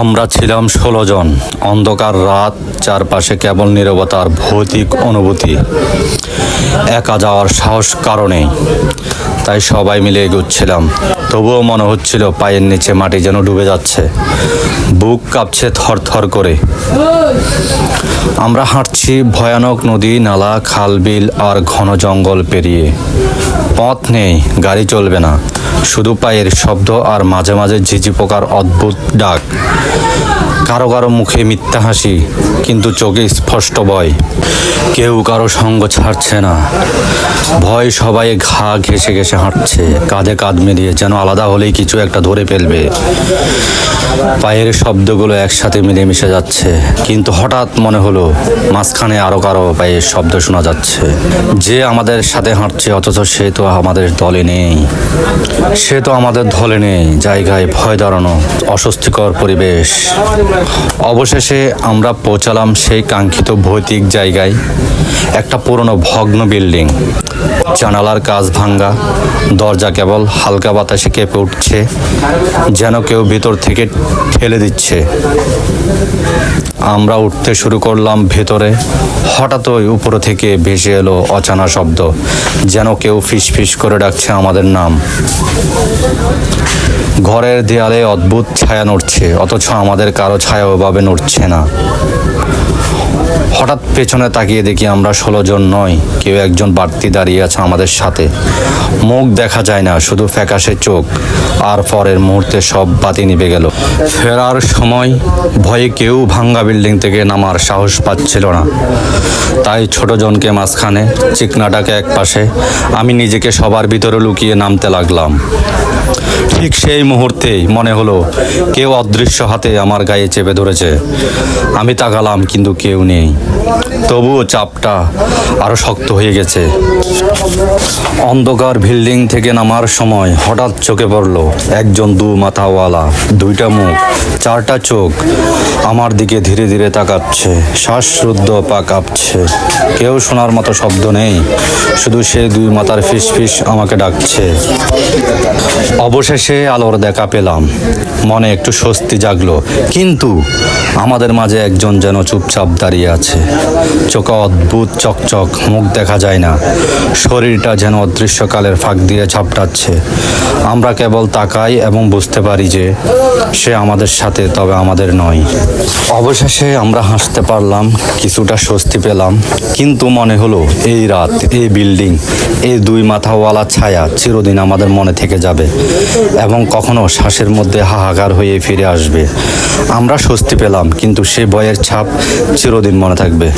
আমরা ছিলাম ষোলো জন। অন্ধকার রাত, চারপাশে কেবল নীরবতার ভৌতিক অনুভূতি। একা যাওয়ার সাহস কারণেই তাই সবাই মিলে এগোচ্ছিলাম। তবুও মনে হচ্ছিল পায়ের নিচে মাটি যেন ডুবে যাচ্ছে। বুক কাঁপছে থরথর করে। আমরা হাঁটছি ভয়ানক নদী, নালা, খাল, বিল আর ঘন জঙ্গল পেরিয়ে। পথ নেই, গাড়ি চলবে না। শুধু পায়ের শব্দ আর মাঝে মাঝে ঝিঝি পোকার অদ্ভুত ডাক। কারও কারও মুখে মিথ্যা হাসি, কিন্তু চোখে স্পষ্ট ভয়। কেউ কারও সঙ্গ ছাড়ছে না। ভয় সবাই ঘা ঘেসে ঘেসে হাঁটছে, কাঁধে কাঁধ মিলিয়ে যেন আলাদা হলেই কিছু একটা ধরে ফেলবে। পায়ের শব্দগুলো একসাথে মিলে মিশে যাচ্ছে, কিন্তু হঠাৎ মনে হলো, মাঝখানে আরও কারও পায়ের শব্দ শোনা যাচ্ছে। যে আমাদের সাথে হাঁটছে, অথচ সে তো আমাদের দলে নেই। সে তো আমাদের দলে নেই, জায়গায় ভয় দাঁড়ানো, অস্বস্তিকর পরিবেশ। অবশেষে আমরা পৌঁছালাম সেই কাঙ্ক্ষিত ভৌতিক জায়গায়, একটা পুরনো ভগ্ন বিল্ডিং। জানালার কাজ ভাঙ্গা, দরজা কেবল হালকা বাতাসে কেঁপে উঠছে, যেন কেউ ভেতর থেকে ঠেলে দিচ্ছে। আমরা উঠতে শুরু করলাম ভেতরে হঠাৎই উপর থেকে ভেসে এলো অচানা শব্দ, যেন কেউ ফিস ফিস করে ডাকছে আমাদের নাম। ঘরের দেয়ালে অদ্ভুত ছায়া নড়ছে, অথচ আমাদের কারও ছায়া ওভাবে নড়ছে না। হঠাৎ পেছনে তাকিয়ে দেখি আমরা ষোলো জন নয়, কেউ একজন বাড়তি দাঁড়িয়ে আছে আমাদের সাথে। মুখ দেখা যায় না, শুধু ফ্যাকাশে চোখ, আর পরের মুহূর্তে সব বাতি নিভে গেল। ফেরার সময় ভয়ে কেউ ভাঙ্গা বিল্ডিং থেকে নামার সাহস পাচ্ছিল না। তাই ছোট জনকে মাঝখানে চিকনাটাকে এক পাশে আমি নিজেকে সবার ভিতরে লুকিয়ে নামতে লাগলাম। ঠিক সেই মুহূর্তেই মনে হলো, কেউ অদৃশ্য হাতে আমার গায়ে চেপে ধরেছে। আমি তাকালাম, কিন্তু কেউ নেই। তবুও চাপটা আরও শক্ত হয়ে গেছে। অন্ধকার বিল্ডিং থেকে নামার সময় হঠাৎ চোখে পড়ল একজন দু মাথাওয়ালা, দুইটা মুখ, চারটা চোখ। আমার দিকে ধীরে ধীরে তাকাচ্ছে, শ্বাসরুদ্ধ পা কাঁপছে। কেউ শোনার মতো শব্দ নেই, শুধু সে দুই মাথার ফিস ফিস আমাকে ডাকছে। অবশেষে আলোর দেখা পেলাম। মনে একটু স্বস্তি জাগলো। কিন্তু আমাদের মাঝে একজন যেন চুপচাপ দাঁড়িয়ে আছে। চোখে অদ্ভুত চকচক, মুখ দেখা যায় না। শরীরটা যেন অদৃশ্যকালের ফাঁক দিয়ে ঝাপটাচ্ছে। আমরা কেবল তাকাই এবং বুঝতে পারি যে সে আমাদের সাথে, তবে আমাদের নয়। অবশেষে আমরা হাসতে পারলাম, কিছুটা স্বস্তি পেলাম। কিন্তু মনে হলো, এই রাত, এই বিল্ডিং, এই দুই মাথাওয়ালা ছায়া চিরদিন আমাদের মনে থেকে যাবে এবং কখনো শ্বাসের মধ্যে হাহাকার হয়ে ফিরে আসবে। আমরা স্বস্তি পেলাম কিন্তু সে বয়ের ছাপ চিরদিন মনে থাকবে।